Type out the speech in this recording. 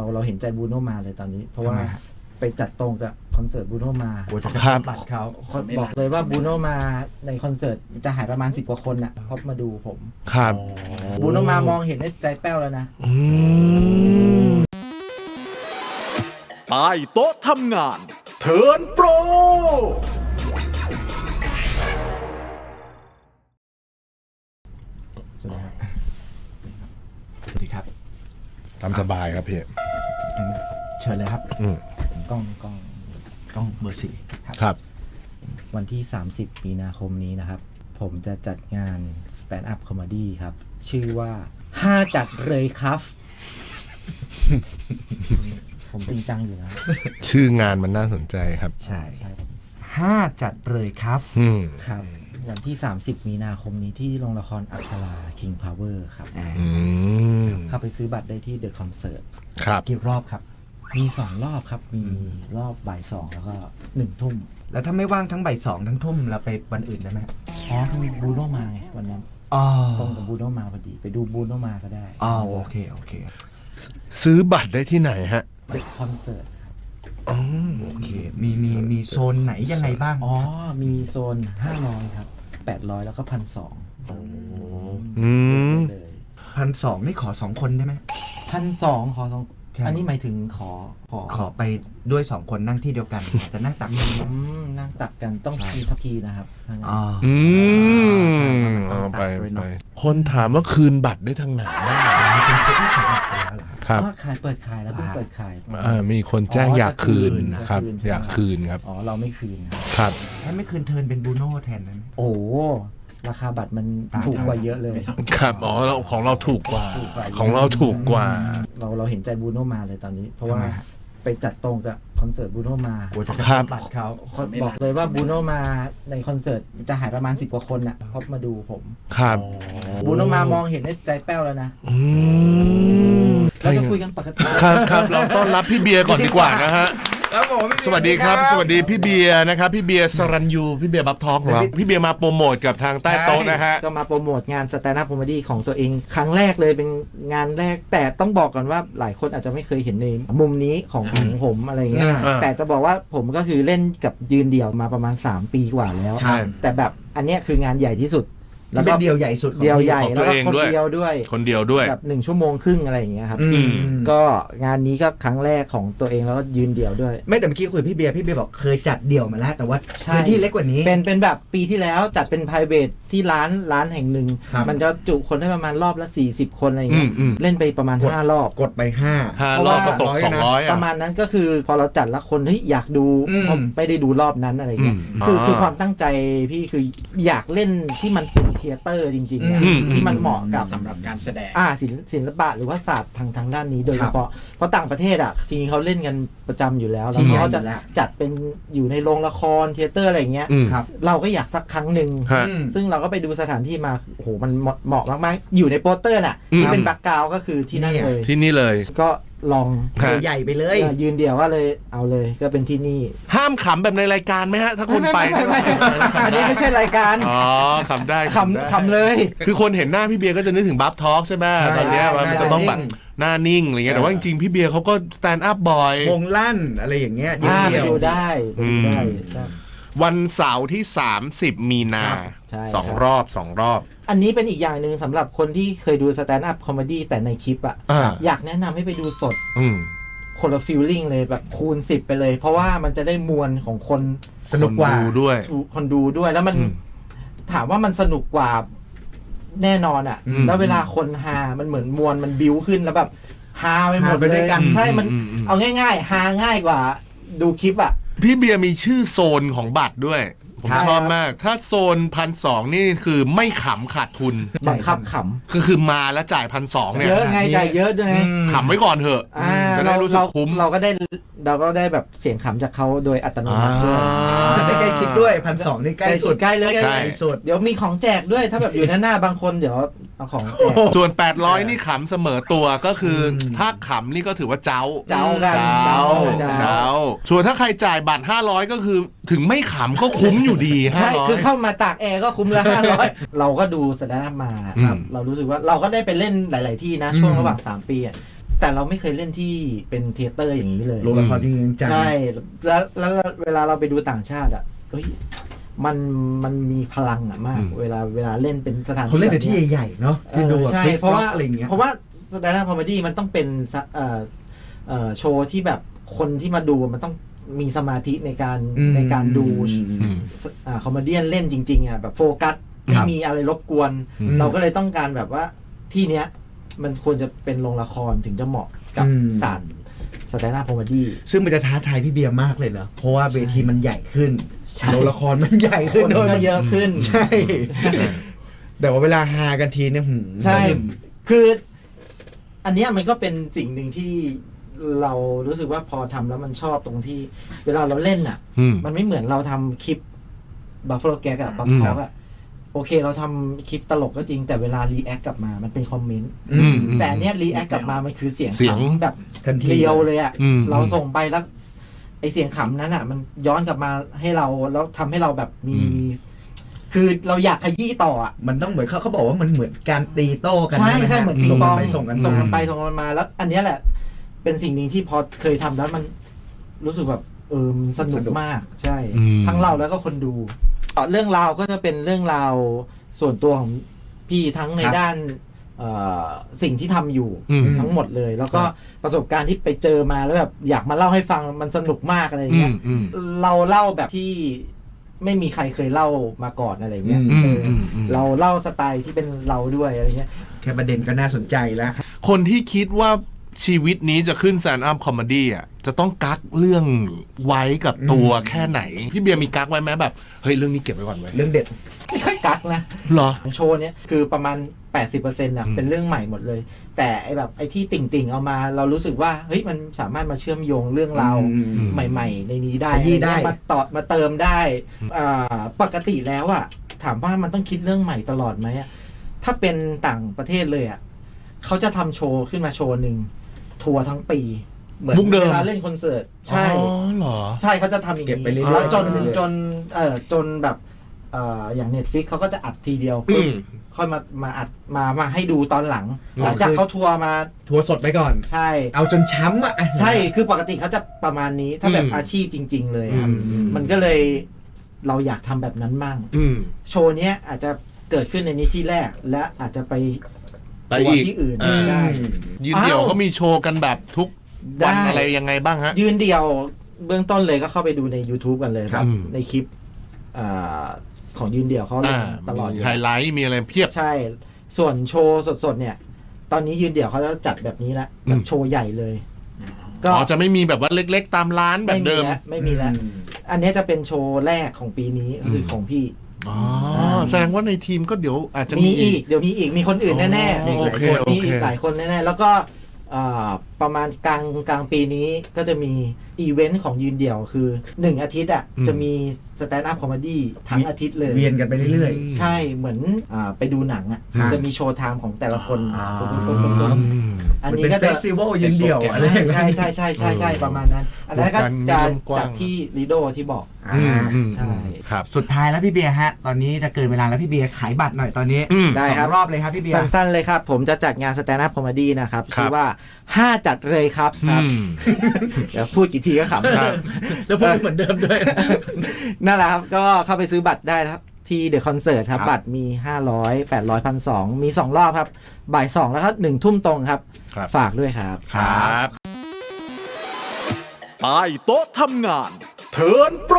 เราเราเห็นใจบูโนมาเลยตอนนี้ เพราะว่าทำไมฮะ ไปจัดตรงกับคอนเสิร์ตบูโนมาโอ้จะครับ บัตรเขาบอกเลยว่าบูโนมาในคอนเสิร์ตจะหายประมาณ 10 กว่าคนน่ะเพราะมาดูผมครับบูโนมามองเห็นได้ใจแป้วแล้วนะ อืม ใต้โต๊ะทำงาน เทิร์นโปร สวัสดีครับ สวัสดีครับ ตามสบายครับพี่ เชิญเลยครับอืมกล้องกล้องกล้องเบอร์สี่ครับ ครับ วันที่ 30 มีนาคมนี้นะครับ ผมจะจัดงาน Stand Up Comedy ครับ ชื่อว่าห้าจัดเลยครับ ผมจริงจังอยู่นะ ชื่องานมันน่าสนใจครับ ใช่ใช่ครับห้าจัดเลยครับ อืมครับ วันที่ 30 มีนาคมนี้ที่โรงละครอักษรา King Power ครับอ่าอืมเข้าไปซื้อบัตรได้ที่ The Concert ครับ กี่รอบครับ มีสองรอบครับ มีรอบบ่ายสองแล้วก็หนึ่งทุ่ม แล้วถ้าไม่ว่างทั้งบ่ายสองทั้งทุ่มเราไปวันอื่นได้ไหมอ๋อมีบูโนมาไงวันนั้นอ๋อตรงกับบูโนมาพอดี ไปดูบูโนมาก็ได้อ๋อโอเคโอเค ซื้อบัตรได้ที่ไหนฮะเด็กคอนเสิร์ตอ๋อโอเค มีมีมีโซนไหนยังไงบ้าง อ๋อ มีโซน500ครับ800แล้วก็พันสองอืมเลยพันสองนี่ขอสองคนได้ไหมพันสองขอสองใช่ อันนี้หมายถึงขอขอขอไปด้วยสองคนนั่งที่เดียวกันอาจจะนั่งตักอืมนั่งตักกันต้องมีทัพพีนะครับถ้างั้น อ๋ออืมใช่เอามันไปต้องตัดด้วยเนไปอะคนถามว่าคืนบัตรได้ทางไหนบ้างมีคนซื้อที่ขายบัตรไปแล้วเหรอครับครับอ๋อขายเปิดขายแล้วเพิ่งเปิดขาย อ่ามีคนแจ้งอ๋ออยากคืนจะคืนครับจะคืนใช่ไหมอยากคืนครับอ๋อ เราไม่คืนครับ ครับ ถ้าไม่คืนเทิร์นเป็นบรูโน่แทนนั้น โอ้โห ราคาบัตรมันต่างกันถูกกว่าเยอะเลย ครับอ๋อเราของเราถูกกว่า ถูกกว่าของเราถูกกว่า เราเราเห็นใจบูโนมาเลยตอนนี้ เพราะว่าทำไมฮะ ไปจัดตรงกับคอนเสิร์ตบูโนมาโอ้จะครับ บัตรเขาบอกเลยว่าบูโนมาในคอนเสิร์ตจะหายประมาณ 10 กว่าคนน่ะเพราะมาดูผมครับบูโนมามองเห็นได้ใจแป้วแล้วนะอืมเราจะคุยกันปกติ ครับครับเราต้อนรับพี่เบียร์ก่อนดีกว่านะฮะ ครับผมสวัสดีครับ สวัสดีพี่เบียร์นะครับ พี่เบียร์สรัญยู พี่เบียร์บับทอกของเราพี่เบียร์มาโปรโมทกับทางใต้โต๊ะนะฮะ ก็มาโปรโมทงานสแตนด์อัพคอมเมดี้ของตัวเอง ครั้งแรกเลยเป็นงานแรก แต่ต้องบอกก่อนว่าหลายคนอาจจะไม่เคยเห็นในมุมนี้ของของผมอะไรเงี้ย อ่า แต่จะบอกว่าผมก็คือเล่นกับยืนเดี่ยวมาประมาณ 3 ปีกว่าแล้ว ใช่ แต่แบบอันเนี้ยคืองานใหญ่ที่สุด แล้วเป็นเดียวใหญ่สุดของเดียวใหญ่ของตัแล้ววก็เองคนด้วย เดียวด้วยคนเดียวด้วย แบบหนึ่งชั่วโมงครึ่งอะไรอย่างเงี้ยครับ อืมอืมก็งานนี้ก็ครั้งแรกของตัวเองแล้วก็ยืนเดี่ยวด้วย ไม่แต่เมื่อกี้คุยกับพี่เบียร์พี่เบียร์บอกเคยจัดเดี่ยวมาแล้วแต่ว่าใช่ พื้นที่เล็กกว่านี้ เป็นเป็นแบบปีที่แล้วจัดเป็น p r i v a t ที่ร้านร้านแห่งหนึ่ง ครับ มันจะจุคนได้ประมาณรอบละ 40 คนอะไรอย่างเงี้ย อืมอืม เล่นไปประมาณกด5รอบ กดไปห้า ห้าเพราะรอบว่าก็ตกร้อยสองนะร้อยปอะ ระมาณนั้นก็คือพอเราจัดแล้วคนเฮ้ยอยากดูอืม เพราะไม่ได้ดูรอบนั้นอะไรเงี้ยอืมคืออ่าคือความตั้งใจพี่คืออยากเล่นที่มันเป็นเทเตอร์จริงๆอะอืม ที่มันเหมาะกับ สำหรับการแสดง อ่าศิลป์ศิลปะหรือว่าศาสตร์ทางทางด้านนี้โดยคเฉรับพาะเพราะต่างประเทศอะทีนี้เขาเล่นกันประจำอยู่แล้วแล้วที่เขาจะใหญ่อยู่แล้ว จัดเป็นอยู่ในโรงละครเทเตอร์อะไรอย่างเงี้ยอืมครับ เราก็อยากสักครั้งหนึ่งฮะ อืม ซึ่งเราก็ไปดูสถานที่มาโอ้โหมันเหมาะเหมาะมากๆ อยู่ในโปสเตอร์น่ะอืม ที่เป็นแบ็กกราวก็คือที่นั่นเนี่ยเลย ที่นี่เลย ก็ ลองฮะ ใหญ่ไปเลยเออยืนเดียวว่าเลยเอาเลยก็เป็นที่นี่ห้ามขำแบบในรายการไหมฮะ ถ้าคนไปไม่ไม่ไม่ไม่อันนี้ไม่ใช่รายการอ๋อขำได้ขำขำเลย คือคนเห็นหน้าพี่เบียร์ก็จะนึกถึงบัฟทอกใช่ไหมใช่ ตอนเนี้ยมันจะต้องแบบหน้านิ่งอะไรเงี้ยแต่ว่าจริงๆพี่เบียร์เขาก็สแตนด์อัพบ่อย วงลั่นอะไรอย่างเงี้ยยืนอ่าไปเดี่ยว ดูได้ไปดูได้อืมวันเสาร์ที่ 30 มีนาใช่สองครับ รอบสองรอบ อันนี้เป็นอีกอย่างหนึ่งสำหรับคนที่เคยดูสแตนด์อัพคอมเมดี้แต่ในคลิปอะอ่า อยากแนะนำให้ไปดูสดอืมคนละฟิลลิ่งเลยแบบคูณ10ไปเลย เพราะว่ามันจะได้มวลของคนสนุกกว่าคนดูด้วย คนดูด้วย แล้วมันอืมถามว่ามันสนุกกว่าแน่นอนอะ่ะอืมแล้วเวลาคนฮามันเหมือนมวลมันบิวขึ้นแล้วแบบฮาไปหมดฮาไปเลด้วยยกัน ใช่มัน อืมอืม เอาง่ายๆฮาง่ายกว่า ดูคลิปอะ่ะพี่เบียร์มีชื่อโซนของบัตรด้วย ผมครับชอบมาก ถ้าโซนพันสองนี่คือไม่ขำขาดทุน บังคับขคือคือมาแล้วจ่ายพันสองำเนี่ย เยอะไงจ่ายเยอะด้วยไงอืมขำไว้ก่อนเถอะ อ่าจะได้รู้สึกเราคุ้ม เราก็ได้เราก็ได้แบบเสียงขำจากเขาโดยอัตโนมัติด้วย อ่าได้ใกล้ชิดด้วยพันสองนี่ใกล้สุดใกล้เลยใช่ใกล้สุดเดี๋ยวมีของแจกด้วยถ้าแบบอยู่หน้าหน้าบางคนเดี๋ยวเอาของแจกส่วน 800 นี่ขำเสมอตัวก็คืออมถ้าขำนี่ก็ถือว่าเจ้า เจ้ากันเจ้าเจ้าเจ้า ส่วนถ้าใครจ่ายบัตร 500 ก็คือถึงไม่ขำก็คุ้มอยู่ดีใช่500คือเข้ามาตากแอร์ก็คุ้มละห้าร้อยเราก็ดูสแตนด์อัพมาครับอืมเรารู้สึกว่าเราก็ได้ไปเล่นหลาย ๆ ที่นะช่วงระหว่าง3ปีอะแต่เราไม่เคยเล่นที่เป็นเทยเตอร์อย่างนี้เลยโรงละครจริงๆจังใช่แล้วแล้วแล้วเวลาเราไปดูต่างชาติอะ เฮ้ยมันมันมีพลังอะมาก อืม เวลาเวลาเล่นเป็นสถานเขาเล่นในที่แบบใหญ่ๆเนาะเอที่อดูแบบใช่ Chris เพราะว่า Rock อะไรอย่างเงี้ย เพราะว่าสแตนด์อัพคอมเมดี้มันต้องเป็นสะเอ่อเอ่อโชว์ที่แบบคนที่มาดูมันต้องมีสมาธิในการอืม ในการดูอืมอ่าคอมเมเดี้เล่นจริงๆอะแบบโฟกัสครัไม่บมีอะไรรบกวน อืม เราก็เลยต้องการแบบว่าที่เนี้ยมันควรจะเป็นโรงละครถึงจะเหมาะกับอืม ศาสตร์ สแตนด์อัพคอมเมดี้ ซึ่งมันจะท้าทายพี่เบียร์มากเลยเนอะเพราะว่าเวทีมันใหญ่ขึ้นใช่ โรงละครมันใหญ่คขึ้นนโดยก็เยอะขึ้น ใช่ แต่ว่าเวลาฮากันทีเนี่ยหืมใช่ คืออันเนี้ยมันก็เป็นสิ่งหนึ่งที่เรารู้สึกว่าพอทำแล้วมันชอบตรงที่ เวลาเราเล่นอะ อืม มันไม่เหมือนเราทำคลิปบัฟเฟ l o แกกับบัฟอืมท็อกอะ โอเคเราทำคลิปตลกก็จริงแต่เวลารีแอคกลับมามันเป็นคอมเมนต์อืมอืม แต่อันเนี้ยรีแอคกลับมามันคือเสียงเสียง ขำแบบทันที เรียวเลยอะอืม เราส่งไปแล้ว ไอเสียงขำนั้นอะมันย้อนกลับมาให้เราแล้วทำให้เราแบบมี อืมมีคือเราอยากขยี้ต่ออะมันต้องเหมือนเขาเขาบอกว่ามันเหมือนการตีโต้กันใช่ไหใช่ฮะเหมือนปิส่งงปกัอนงไปส่งกันส่งกันมาไปส่งกันมาแล้ว อันเนี้ยแหละ เป็นสิ่งหนึ่งที่พอเคยทำแล้วมันรู้สึกแบบเออมันสนุกมาก ใช่ อืม ทั้งเราแล้วก็คนดู ต่อเรื่องราวก็จะเป็นเรื่องราวส่วนตัวของพี่ทั้งในครับด้านเอ่อสิ่งที่ทำอยู่อืมทั้งหมดเลย แล้วก็ครับ ประสบการณ์ที่ไปเจอมาแล้วแบบอยากมาเล่าให้ฟังมันสนุกมากอะไรอย่างอืเงี้มยอืม เราเล่าแบบที่ไม่มีใครเคยเล่ามาก่อนอะไรเงี้ยอืมเอออมอืม เราเล่าสไตล์ที่เป็นเราด้วยอะไรเงี้ย แค่ประเด็นก็น่าสนใจแล้ว คนที่คิดว่า ชีวิตนี้จะขึ้นแซนด์อัพคอมเมดี้อะจะต้องกักเรื่องไว้กับตัวอืมแค่ไหน พี่เบียร์มีกักไว้ไหมแบบ เฮ้ย เรื่องนี้เก็บไว้ก่อนไว้ยเรื่องเด็ดไม่ค่อยกักนะเหรอโชว์เนี้ยคือประมาณ 80%น่ะอืมเป็นเรื่องใหม่หมดเลย แต่ไอแบบไอที่ติ่งๆเอามา เรารู้สึกว่าเฮ้ยมันสามารถมาเชื่อมโยงเรื่องราวอืม ใหม่ ๆ ในนี้ได้ขยี้ได้ อะไรเงี้ยมาต่อมาเติมได้อ่าปกติแล้วอะถามว่ามันต้องคิดเรื่องใหม่ตลอดไหมอะถ้าเป็นต่างประเทศเลยอะเขาจะทำโชว์ขึ้นมาโชว์หนึ่ง ทัวร์ทั้งปี เหมือนมุกเดิมเวลาเล่นคอนเสิร์ตใช่ อ๋อเหรอ ใช่เขาจะทำอย่างเก็บนี้ไปเรื่อยๆแล้วจนเรื่อยๆ จนเออจนแบบเอ่ออย่างเน็ตฟิกเขาก็จะอัดทีเดียวอืปึ๊บม ค่อยมามาอัดมามาให้ดูตอนหลังอ๋อหลังจากคือเขาทัวร์มาทัวร์สดไปก่อน ใช่ เอาจนช้ำอะ ใช่คือปกติเขาจะประมาณนี้ถ้าแบบอืม อาชีพจริง ๆ เลยครับ อืม มันก็เลยเราอยากทำแบบนั้นมั่ง อืม โชว์เนี้ยอาจจะเกิดขึ้นในนี้ที่แรก และอาจจะไป ไปทัวอีร์กที่อื่นอ่า ได้ ยืนเดี่ยวอ้าว เขามีโชว์กันแบบทุกวันได้ อะไรยังไงบ้างฮะ ยืนเดียวเบื้องต้นเลยก็เข้าไปดูใน YouTube กันเลยครับอืมในคลิปอาของยืนเดี่ยวเขาลอ่างตลอดอยู่ไฮแล้วไลท์มีอะไรเพียบ ใช่ ส่วนโชว์สดๆเนี่ย ตอนนี้ยืนเดี่ยวเขาจะจัดแบบนี้ละอืมแบบโชว์ใหญ่เลย ก็อ๋อจะไม่มีแบบว่าเล็กๆ ตามร้านแบบไม่มีเดิมแล้วไม่มีแล้วอันเนี้ยจะเป็นโชว์แรกของปีนี้ก็คือของพี่ อ๋อ แสดงว่าในทีมก็เดี๋ยวอาจจะมีมีอีกเดี๋ยวมีอีกมีคนอื่นแน่อ๋อๆโอเคมีอีโอกเค หลายคนแน่ๆแล้วก็อ่า ประมาณกลางกลางปีนี้ก็จะมีอีเวนต์ของยืนเดี่ยวคือหนึ่งอาทิตย์อะอืม จะมีสแตนด์อัพคอมเมดี้ทั้งอาทิตย์เลย เวียนกันไปเรื่อย ใช่เหมือนอ่าไปดูหนังอะฮะจะมีโชว์ไทม์ของแต่ละคนอ๋อปุ๊บๆๆๆอืมๆอันเหมืนี้เป็ก็เฟจะ สติวัลยืนเดี่ยวอะไรอย่างเงี้ย ใช่ใช่ใช่ใช่ใช่ ประมาณนั้น อันนั้นก็วงการมีจะเรื่องกว้างจากที่ลีโดที่บอกอ่าอืมอืมใช่ ครับ สุดท้ายแล้วพี่เบียร์ฮะ ตอนนี้จะเกินเวลาแล้วพี่เบียร์ขายบัตรหน่อยตอนนี้อืม ได้สอครับงรอบเลยครับพี่เบียร์ สั้นๆเลยครับ ผมจะจัดงานสแตนด์อัพคอมเมดี้นะครับ ครับ ชื่อว่า5จัดเลยครับคอืรับมเดี๋ยวพูดกี่ทีก็ขำครับ แล้วพูดเหมือนเดิมด้วยนั่นแหละครับก็เข้าไปซื้อบัตรได้นะครับที่เดอะคอนเสิร์ตครับครับบัตรมี 500 800 1 2 0 0มี 2 รอบครับ บ่าย 2 แล้วก็1ทุ่มตรงครับครับ ฝากด้วยครับ ครับใต้โต๊ะทำงาน เทิร์นโปร